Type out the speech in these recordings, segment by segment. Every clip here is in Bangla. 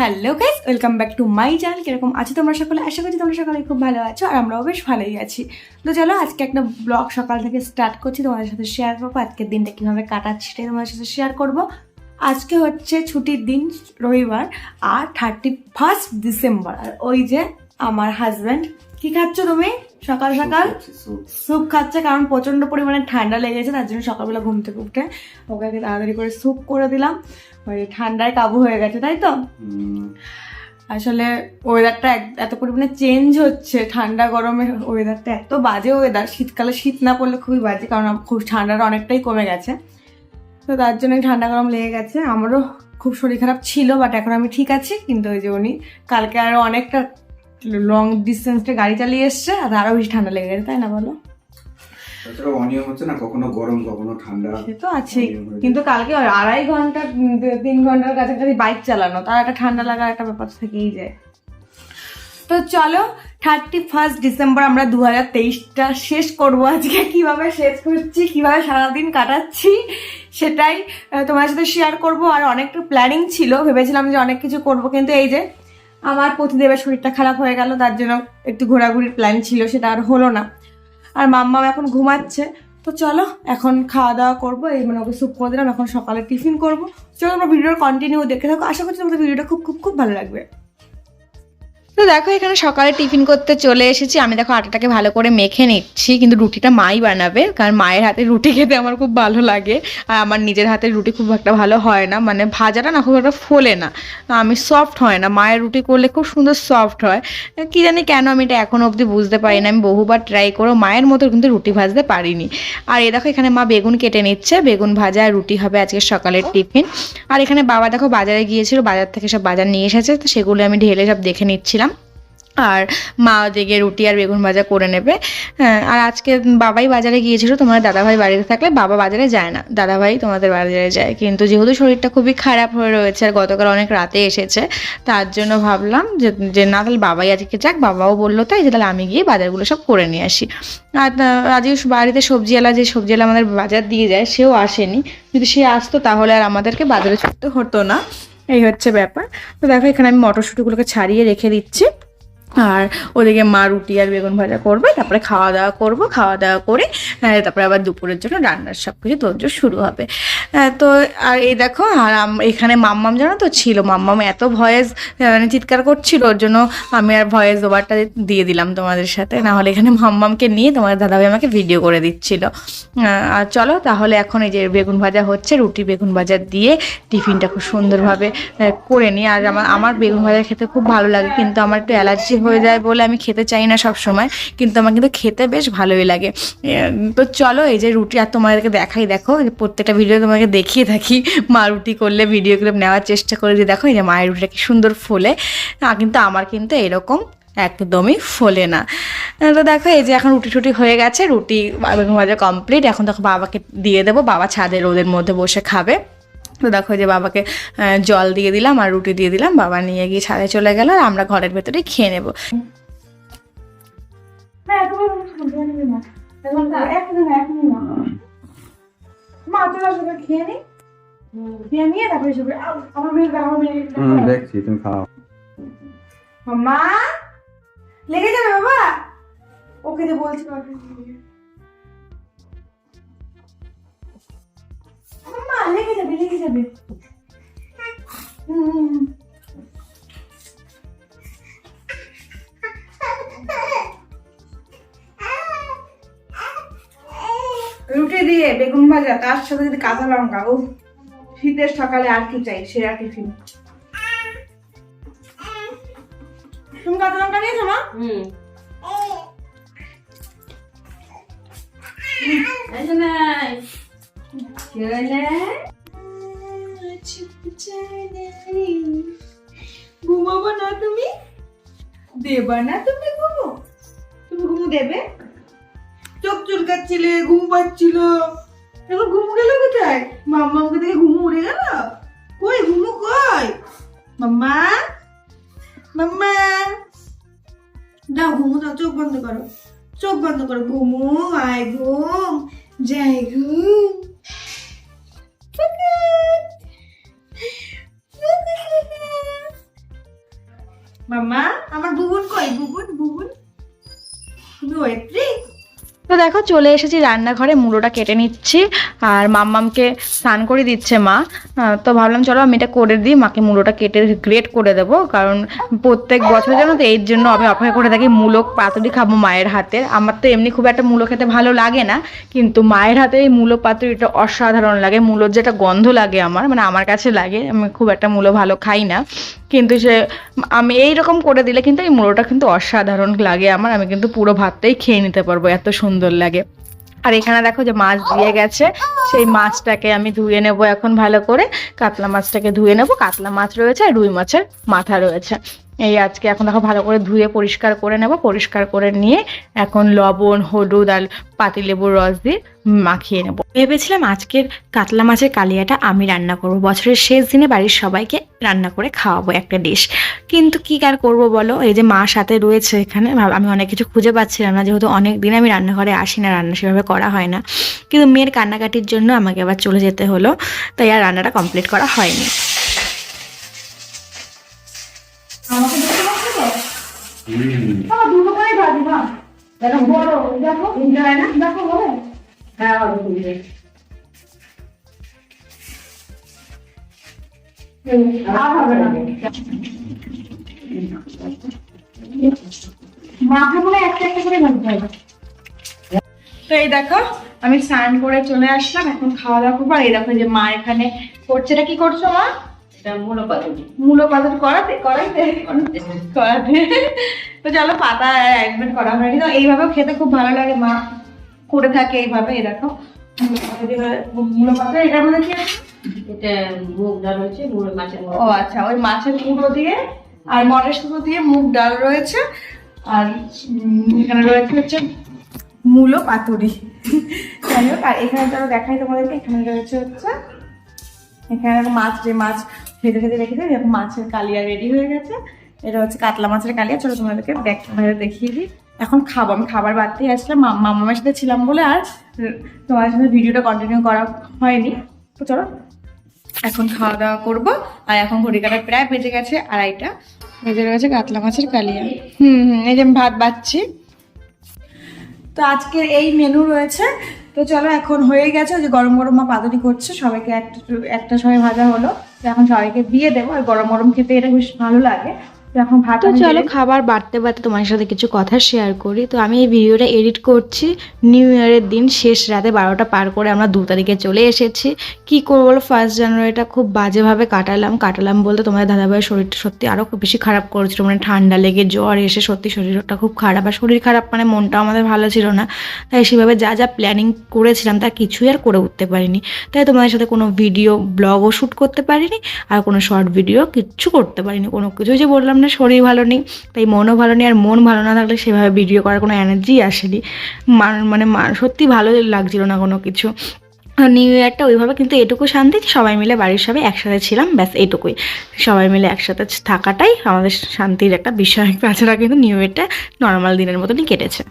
Hello guys welcome back to my channel কীরকম আছো তোমরা সকলে? আশা করছি তোমরা সকলে খুব ভালো আছো আর আমরাও বেশ ভালোই আছি। তো চলো, আজকে একটা ব্লগ সকাল থেকে স্টার্ট করছি। তোমাদের সাথে শেয়ার করব। আজকের দিনটা কীভাবে কাটাচ্ছি সেটাই তোমাদের সাথে শেয়ার করব। আজকে হচ্ছে ছুটির দিন, রবিবার, আর থার্টি ফার্স্ট ডিসেম্বর আর ওই যে আমার হাজব্যান্ড কী খাচ্ছ তুমি? সকাল সকাল স্যুপ খাচ্ছে কারণ প্রচণ্ড পরিমাণে ঠান্ডা লেগেছে তার জন্য সকালবেলা ঘুম থেকে উঠে ওকে তাড়াতাড়ি করে স্যুপ করে দিলাম। ওই ঠান্ডায় কাবু হয়ে গেছে তাই তো? আসলে ওয়েদারটা এত পরিমাণে চেঞ্জ হচ্ছে ঠান্ডা গরমে ওয়েদারটা এত বাজে ওয়েদার শীতকালে শীত না পড়লে খুবই বাজে কারণ খুব ঠান্ডাটা অনেকটাই কমে গেছে। তো তার জন্য ঠান্ডা গরম লেগে গেছে। আমারও খুব শরীর খারাপ ছিল বাট এখন আমি ঠিক আছি। কিন্তু ওই যে উনি কালকে আরও অনেকটা লং ডিস্টেন্সে গাড়ি চালিয়ে এসছে আর আরও বেশি ঠান্ডা লেগে গেছে তাই না বলো? তাছাড়া অনিয়ম হচ্ছে না কখনো গরম কখনো ঠান্ডা। সে তো আছেই কিন্তু কালকে আড়াই ঘণ্টা তিন ঘণ্টার কাছাকাছি বাইক চালানো তার একটা ঠান্ডা লাগার একটা ব্যাপার থেকেই যায়। তো চলো থার্টি ফার্স্ট ডিসেম্বর আমরা দু হাজার তেইশটা শেষ করব আজকে কীভাবে শেষ করছি কীভাবে সারাদিন কাটাচ্ছি সেটাই তোমার সাথে শেয়ার করব। আর অনেকটা প্ল্যানিং ছিল ভেবেছিলাম যে অনেক কিছু করব কিন্তু এই যে আমার প্রতিদেবের শরীরটা খারাপ হয়ে গেল, তার জন্য একটু ঘোরাঘুরির প্ল্যান ছিল, সেটা আর হলো না। আর মাম্মাম এখন ঘুমাচ্ছে। তো চলো, এখন খাওয়া দাওয়া করব, এই মানে ওকে স্যুপ করে দিলাম, এখন সকালে টিফিন করব। চলো আমরা ভিডিওর কন্টিনিউ দেখে থাকো। আশা করছি তোমাদের ভিডিওটা খুব খুব খুব ভালো লাগবে। তো দেখো, এখানে সকালে টিফিন করতে চলে এসেছি। আমি দেখো আটাটাকে ভালো করে মেখে নিচ্ছি, কিন্তু রুটিটা মাই বানাবে, কারণ মায়ের হাতে রুটি খেতে আমার খুব ভালো লাগে, আর আমার নিজের হাতের রুটি খুব একটা ভালো হয় না মানে ভাজাটা না খুব একটা ফোলে না আমি সফট হয় না। মায়ের রুটি করলে খুব সুন্দর সফট হয়। কি জানি কেন আমি এটা এখনও অবধি বুঝতে পারি না, আমি বহুবার ট্রাই করেও মায়ের মতো কিন্তু রুটি ভাজতে পারিনি। আর এ দেখো, এখানে মা বেগুন কেটে নিচ্ছে, বেগুন ভাজা আর রুটি হবে আজকে সকালের টিফিন। আর এখানে বাবা দেখো বাজারে গিয়েছিল, বাজার থেকে সব বাজার নিয়ে এসেছে, তো সেগুলো আমি ঢেলে সব দেখে নিচ্ছিলাম। আর মা ওদিকে রুটি আর বেগুন ভাজা করে নেবে। হ্যাঁ, আর আজকে বাবাই বাজারে গিয়েছিল তোমার দাদাভাই বাড়িতে থাকলে বাবা বাজারে যায় না। দাদাভাই তোমাদের বাজারে যায়। কিন্তু যেহেতু শরীরটা খুবই খারাপ হয়ে রয়েছে আর গতকাল অনেক রাতে এসেছে তার জন্য ভাবলাম যে না তাহলে বাবাই আজকে যাক বাবাও বলল তাই যে তাহলে আমি গিয়ে বাজারগুলো সব করে নিয়ে আসি। আর আজকে বাড়িতে সবজিওয়ালা যে সবজিওয়ালা আমাদের বাজার দিয়ে যায় সেও আসেনি। যদি সে আসতো তাহলে আর আমাদেরকে বাজারে ছুটতে হতো না। এই হচ্ছে ব্যাপার। তো দেখো এখানে আমি মটরশুঁটিগুলোকে ছাড়িয়ে রেখে দিচ্ছি। আর ওদিকে মা রুটি আর বেগুন ভাজা করবে, তারপরে খাওয়া দাওয়া করব, খাওয়া দাওয়া করে তারপরে আবার দুপুরের জন্য রান্নার সব কিছু তোর শুরু হবে। তো আর এই দেখো, আর এখানে মাম্মাম জানো তো ছিল, মাম্মাম এত ভয়েস মানে চিৎকার করছিল, ওর জন্য আমি আর ভয়েস ওভারটা দিয়ে দিলাম তোমাদের সাথে। না হলে এখানে মাম্মামকে নিয়ে তোমাদের দাদাভাই আমাকে ভিডিও করে দিচ্ছিল। আর চলো তাহলে এখন এই যে বেগুন ভাজা হচ্ছে, রুটি বেগুন ভাজা দিয়ে টিফিনটা খুব সুন্দরভাবে করে নিই। আর আমার আমার বেগুন ভাজা খেতে খুব ভালো লাগে, কিন্তু আমার একটু অ্যালার্জি হয়ে যায় বলে আমি খেতে চাই না সব সময় কিন্তু আমার কিন্তু খেতে বেশ ভালোই লাগে। তো চলো এই যে রুটি আর তোমাদেরকে দেখাই, দেখো প্রত্যেকটা ভিডিও তোমাকে দেখিয়ে থাকি, মা রুটি করলে ভিডিও ক্লিপ নেওয়ার চেষ্টা করে যে দেখো এই যে মায়ের রুটিটা কি সুন্দর ফোলে। কিন্তু আমার কিন্তু এরকম একদমই ফোলে না। তো দেখো এই যে এখন রুটি টুটি হয়ে গেছে, রুটি ভাজা কমপ্লিট এখন দেখো বাবাকে দিয়ে দেবো, বাবা ছাদে রোদের মধ্যে বসে খাবে। তো দেখো যে বাবাকে জল দিয়ে দিলাম আর রুটি দিয়ে দিলাম। বাবা নিয়ে গিয়ে ছাদে চলে গেল আর আমরা ঘরের ভেতরে খেয়ে নেব। দেখছি তুমি খাও। মা লেগে যাবে বাবা? ওকে যে বলছি লেগে যাবে লেগে যাবে। রুটি দিয়ে বেগুন ভাজা তার সাথে যদি কাঁচা লঙ্কা ও শীতের সকালে আর কি চাই সেরা টিফিন। তুমি কাঁচা লঙ্কা নিয়েছো মা? হুম। ঘুমাবো না তুমি? দেবা না তুমি ঘুমো? তুমি ঘুমো দেবে? চোখ চুলকাচ্ছিলে, ঘুম পাচ্ছিল। এখন ঘুম গেল কোথায়? মাম্মা আমাকে দেখে ঘুমো উড়ে গেল? কই, ঘুমো কই? মাম্মা? মাম্মা? দাও, ঘুমো দাও, চোখ বন্ধ করো। চোখ বন্ধ করো। ঘুমো, আয় ঘুম, যাই ঘুম। তো দেখো, চলে এসেছি রান্নাঘরে, মুড়োটা কেটে নিচ্ছি, আর মাম্মামকে স্নান করে দিচ্ছে মা। তো ভাবলাম, চলো আমি এটা করে দিই, মাকে মুড়োটা কেটে গ্রেট করে দেবো, কারণ প্রত্যেক বছর জানো তো এর জন্য আমি অপেক্ষা করে থাকি মূলক পাতুরি খাব মায়ের হাতের আমার তো এমনি খুব একটা মূলো খেতে ভালো লাগে না, কিন্তু মায়ের হাতে এই মূলো পাতুরিটা অসাধারণ লাগে, মূলোর যেটা গন্ধ লাগে আমার মানে আমার কাছে লাগে, আমি খুব একটা মূলো ভালো খাই না। কিন্তু সে, আমি এই রকম করে দিলে কিন্তু এই মুড়োটা কিন্তু অসাধারণ লাগে আমার, আমি কিন্তু পুরো ভাতটাই খেয়ে নিতে পারব, এত সুন্দর লাগে। আর এখানে দেখো যে মাছ দিয়ে গেছে, সেই মাছটাকে আমি ধুয়ে নেব এখন ভালো করে, কাতলা মাছটাকে ধুয়ে নেব, কাতলা মাছ রয়েছে আর রুই মাছের মাথা রয়েছে। এই আজকে এখন দেখো ভালো করে ধুয়ে পরিষ্কার করে নেব। পরিষ্কার করে নিয়ে এখন লবণ, হলুদ আর পাতিলেবুর রস দিয়ে মাখিয়ে নেব। ভেবেছিলাম আজকের কাতলা মাছের কালিয়াটা আমি রান্না করব। বছরের শেষ দিনে বাড়ির সবাইকে রান্না করে খাওয়াবো একটা ডিশ। কিন্তু কি আর করব বলো? এই যে মা সাথে রয়েছে এখানে আমি অনেক কিছু খুঁজে পাচ্ছিলাম না। যেহেতু অনেক দিন আমি রান্নাঘরে আসি না, রান্না সেভাবে করা হয় না। কিন্তু মেয়ের কান্নাকাটির জন্য আমাকে আবার চলে যেতে হলো। তাই আর রান্নাটা কমপ্লিট করা হয়নি। আমাকে দেখতে পাচ্ছ তো? হুম। দুটো করেই ভাজি মা দেখো বড় দেখো ইন্টার না? দেখো বড় হ্যাঁ বড় খুলবে আর হবে না। মাথা মনে একটা একটা করে ভাজতে হবে তো এই দেখো আমি স্নান করে চলে আসলাম। এখন খাওয়া দাওয়া করব। আর এই দেখো যে মা এখানে করছে। এটা কি করছ মা? মূলো পাতুরি মূলো করাতে করাইতে করাতে। তো চলো পাতা অ্যারেঞ্জমেন্ট করা হয়নি তো এইভাবেও খেতে খুব ভালো লাগে মা। করে থাকে এইভাবে এই দেখো। মূলো পাতা দিয়ে- মূলো পাতা এটার মধ্যে কি এটা মুগ ডাল হচ্ছে মুড়ো মাছের ও আচ্ছা ওই মাছের মুড়ো দিয়ে আর মটরশুঁটো দিয়ে মুগ ডাল রয়েছে। আর এখানে রয়েছে হচ্ছে মূলো পাতুরি। যাই হোক আর এখানে তো দেখাই তোমাদেরকে। এখানে রয়েছে হচ্ছে এখানে একটা মাছ, যে মাছ ভেজে ভেজে রেখেছে এরকম মাছের কালিয়া রেডি হয়ে গেছে। এটা হচ্ছে কাতলা মাছের কালিয়া। চলো তোমাদেরকে দেখ বাইরে দেখিয়ে দিই। এখন খাব, আমি খাবার বাড়তেই আসলাম। মা- মামার সাথে ছিলাম বলে আর তোমার সাথে ভিডিওটা কন্টিনিউ করা হয়নি। তো চলো, এখন খাওয়া দাওয়া করব। আর এখন ঘড়ি প্রায় বেজে গেছে আড়াইটা। বেজে রয়েছে কাতলা মাছের কালিয়া। হুম হুম, এই যে আমি ভাত বাচ্ছি তো আজকের এই মেনু রয়েছে তো চলো, এখন হয়ে গেছে যে গরম গরম মা পাতুরি করছে, সবাইকে একটা একটা সময় ভাজা হলো। তো এখন সবাইকে দিয়ে দেবো, আর গরম গরম খেতে এটা বেশ ভালো লাগে। এখন ভাত তো চলো খাবার বাড়তে বাড়তে তোমার সাথে কিছু কথা শেয়ার করি। তো আমি এই ভিডিওটা এডিট করছি। নিউ ইয়ারের দিন শেষ রাতে বারোটা পার করে আমরা দু তারিখে চলে এসেছি। কি করব বলো? ফার্স্ট জানুয়ারিটা খুব বাজেভাবে কাটালাম। কাটালাম বলতে তোমাদের দাদাভাইয়ের শরীরটা সত্যি আরও খুব বেশি খারাপ করেছিল। মানে ঠান্ডা লেগে জ্বর এসে সত্যি শরীরটা খুব খারাপ। আর শরীর খারাপ মানে মনটাও আমাদের ভালো ছিল না। তাই সেভাবে যা যা প্ল্যানিং করেছিলাম তা কিছুই আর করে উঠতে পারিনি। তাই তোমাদের সাথে কোনো ভিডিও ব্লগও শ্যুট করতে পারিনি। আর কোনো শর্ট ভিডিও কিচ্ছু করতে পারিনি। কোনো কিছু যে বললাম না শরীর ভালো নেই, তাই মনও ভালো নেই, আর মন ভালো না থাকলে সেভাবে ভিডিও করার কোনো এনার্জি আসেনি। মান- সত্যি ভালো লাগছিল না কোনো কিছু। নিউ ইয়ারটা ওইভাবে কিন্তু এটুকু শান্তি সবাই মিলে বাড়ির সবাই একসাথে ছিলাম, ব্যাস এটুকুই। সবাই মিলে একসাথে থাকাটাই আমাদের শান্তির একটা বিষয়। তাছাড়া কিন্তু নিউ ইয়ারটা নর্মাল দিনের মতনই কেটেছে।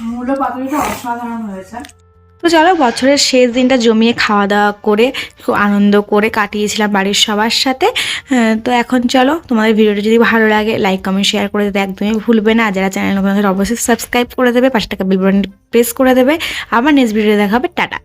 মূলো পাতুরিটা অসাধারণ হয়েছে। তো চলো বছরের শেষ দিনটা জমিয়ে খাওয়া দাওয়া করে, খুব আনন্দ করে কাটিয়েছিলাম বাড়ির সবার সাথে। তো এখন চলো তোমাদের ভিডিওটা যদি ভালো লাগে লাইক কমেন্ট শেয়ার করে দিতে একদমই ভুলবে না। যারা চ্যানেল অবশ্যই সাবস্ক্রাইব করে দেবে, পাশে টাকা বিল প্রেস করে দেবে। আবার নেক্সট ভিডিও দেখা হবে, টাটা।